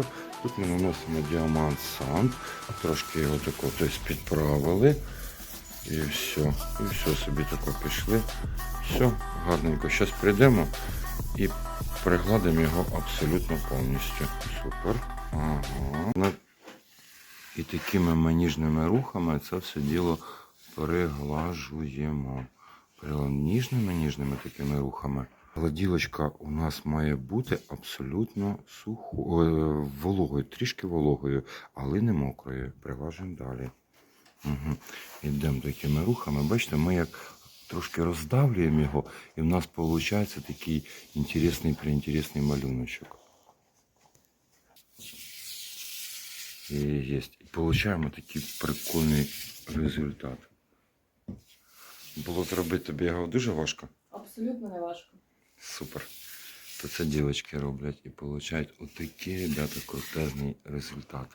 легенько. Тут ми наносимо діамант сам, трошки його тако тобто підправили. І все. І все собі тако пішли. Все, гарненько. Зараз прийдемо і пригладимо його абсолютно повністю. Супер. Ага. І такими маніжними рухами це все діло приглажуємо. Прямо ніжними ніжними такими рухами. Гладілочка у нас має бути абсолютно сухою, вологою, трішки вологою, але не мокрою. Приглажуємо далі. Угу. Йдемо такими рухами. Бачите, ми як трошки роздавлюємо його, і в нас виходить такий інтересний приінтересний малюночок. І є. І получаємо такий прикольний результат. Було зробити тобі його дуже важко. Абсолютно не важко. Супер. То це дівчатки роблять і получають отакий, ребята, крутезний результат.